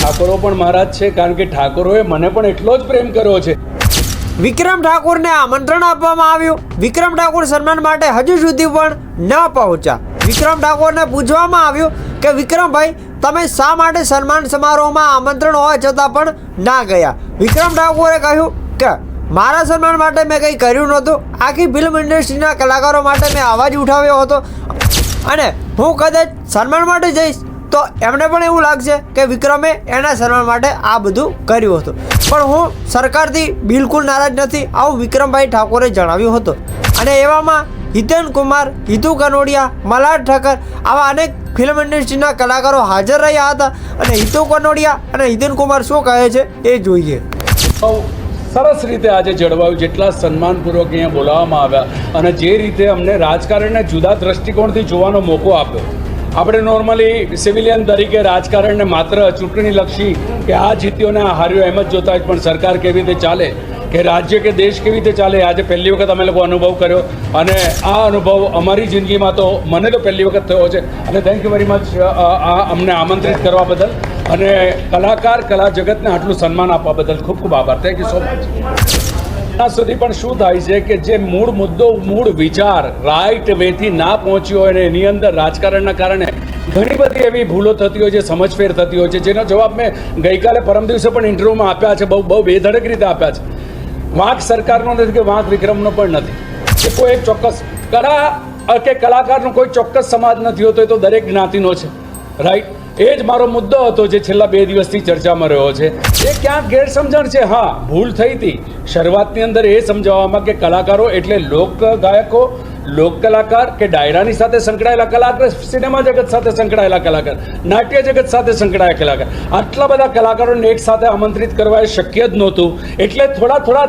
ઠાકોરો પણ મહારાજ છે, કારણ કે ઠાકોરોએ મને પણ એટલો જ પ્રેમ કર્યો છે. વિક્રમ ઠાકોરને આમંત્રણ આપવામાં આવ્યું. વિક્રમ ઠાકોર સન્માન માટે હજુ સુધી પણ ન પહોંચ્યા. વિક્રમ ઠાકોરને પૂછવામાં આવ્યું કે વિક્રમભાઈ તમે શા માટે સન્માન સમારોહમાં આમંત્રણ હોવા છતાં પણ ના ગયા? વિક્રમ ઠાકોરે કહ્યું કે, મારા સન્માન માટે મેં કંઈ કર્યું નહોતું. આખી ફિલ્મ ઇન્ડસ્ટ્રીના કલાકારો માટે મેં અવાજ ઉઠાવ્યો હતો. અને હું કદાચ સન્માન માટે જઈશ. તો એમને પણ એવું લાગશે કે વિક્રમે એના સન્માન માટે આ બધું કર્યું હતું. પણ હું સરકારથી બિલકુલ નારાજ નથી, આવું વિક્રમભાઈ ઠાકોરે જણાવ્યું હતું. અને એવામાં હિતેન કુમાર, હિતુ કનોડિયા, મલાડ ઠક્કર આવા અનેક ફિલ્મ ઇન્ડસ્ટ્રીના કલાકારો હાજર રહ્યા હતા અને હિતુ કનોડિયા અને હિતેન કુમાર શું કહે છે એ જોઈએ. સરસ રીતે આજે જળવાયું જેટલા સન્માનપૂર્વક અહીંયા બોલાવવામાં આવ્યા અને જે રીતે અમને રાજકારણને જુદા દ્રષ્ટિકોણથી જોવાનો મોકો આપ્યો. આપણે નોર્મલી સિવિલિયન તરીકે રાજકારણને માત્ર ચૂંટણીલક્ષી કે આ જીત્યો ને આ હાર્યો એમ જ જોતા હોય, પણ સરકાર કેવી રીતે ચાલે, કે રાજ્ય કે દેશ કેવી રીતે ચાલે, આજે પહેલી વખત અમે લોકો અનુભવ કર્યો. અને આ અનુભવ અમારી જિંદગીમાં તો મને તો પહેલી વખત થયો છે. અને થેન્ક યુ વેરી મચ આ અમને આમંત્રિત કરવા બદલ. અને કલાકાર, કલા જગતને આટલું સન્માન આપવા બદલ ખૂબ ખૂબ આભાર. થેન્ક યુ સો મચ ત્યાં સુધી પણ શું થાય છે કે જે મૂળ મુદ્દો, મૂળ વિચાર રાઈટ વેથી ના પહોંચ્યો હોય અને એની અંદર રાજકારણના કારણે ઘણી બધી એવી ભૂલો થતી હોય છે, સમજફેર થતી હોય છે. જેનો જવાબ મેં ગઈકાલે પરમ દિવસે પણ ઇન્ટરવ્યુમાં આપ્યા છે, બહુ બહુ બેધડક રીતે આપ્યા છે. વાંક સરકારનો નથી કે વાંક વિક્રમનો પણ નથી. કે કોઈ એક ચોક્કસ કલા, કે કલાકારનો કોઈ ચોક્કસ સમાજ નથી હોતો એ તો દરેક જ્ઞાતિનો છે. રાઈટ એ જ મારો મુદ્દો હતો જે છેલ્લા બે દિવસથી ચર્ચામાં રહ્યો છે. એ ક્યાં ગેરસમજણ છે, હા, ભૂલ થઈ હતી. શરૂઆતની અંદર એ સમજાવવામાં કે કલાકારો એટલે લોક ગાયકો, લોક કલાકાર કે ડાયરાની સાથે સંકળાયેલા કલાકાર, સિનેમા જગત સાથે સંકળાયેલા કલાકાર, નાટ્ય જગત સાથે સંકળાયેલા કલાકાર. આટલા બધા કલાકારોને એક સાથે આમંત્રિત કરવા એ શક્ય જ નહોતું. એટલે થોડા થોડા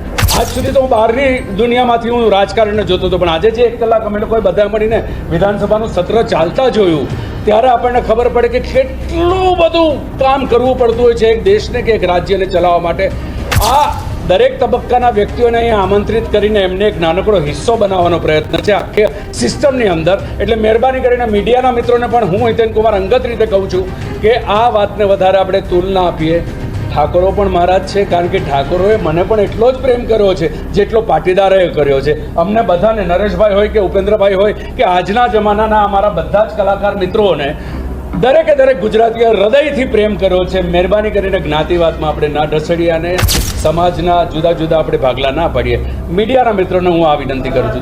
આજ સુધી તો હું બહારની દુનિયામાંથી હું રાજકારણને જોતો હતો, પણ આજે જે એક કલાક અમે લોકોએ બધા મળીને વિધાનસભાનું સત્ર ચાલતા જોયું, ત્યારે આપણને ખબર પડે કે કેટલું બધું કામ કરવું પડતું હોય છે એક દેશને કે એક રાજ્યને ચલાવવા માટે. આ દરેક તબક્કાના વ્યક્તિઓને અહીંયા આમંત્રિત કરીને એમને એક નાનકડો હિસ્સો બનાવવાનો પ્રયત્ન છે આખી સિસ્ટમની અંદર. એટલે મહેરબાની કરીને મીડિયાના મિત્રોને પણ હું હિતેન કુમાર અંગત રીતે કહું છું કે આ વાતને વધારે આપણે તુલના આપીએ. ઠાકોરો પણ મહારાજ છે, કારણ કે ઠાકોરોએ મને પણ એટલો જ પ્રેમ કર્યો છે, જેટલો પાટીદારોએ કર્યો છે. અમને બધાને નરેશભાઈ હોય કે ઉપેન્દ્રભાઈ હોય કે આજના જમાનાના અમારા બધા જ કલાકાર મિત્રોને દરેકે દરેક ગુજરાતીઓ હૃદયથી પ્રેમ કર્યો છે. મહેરબાની કરીને જ્ઞાતિવાદમાં આપણે ના ઢસડીએ અને સમાજના જુદા જુદા આપણે ભાગલા ના પાડીએ. મીડિયાના મિત્રોને હું આ વિનંતી કરું છું.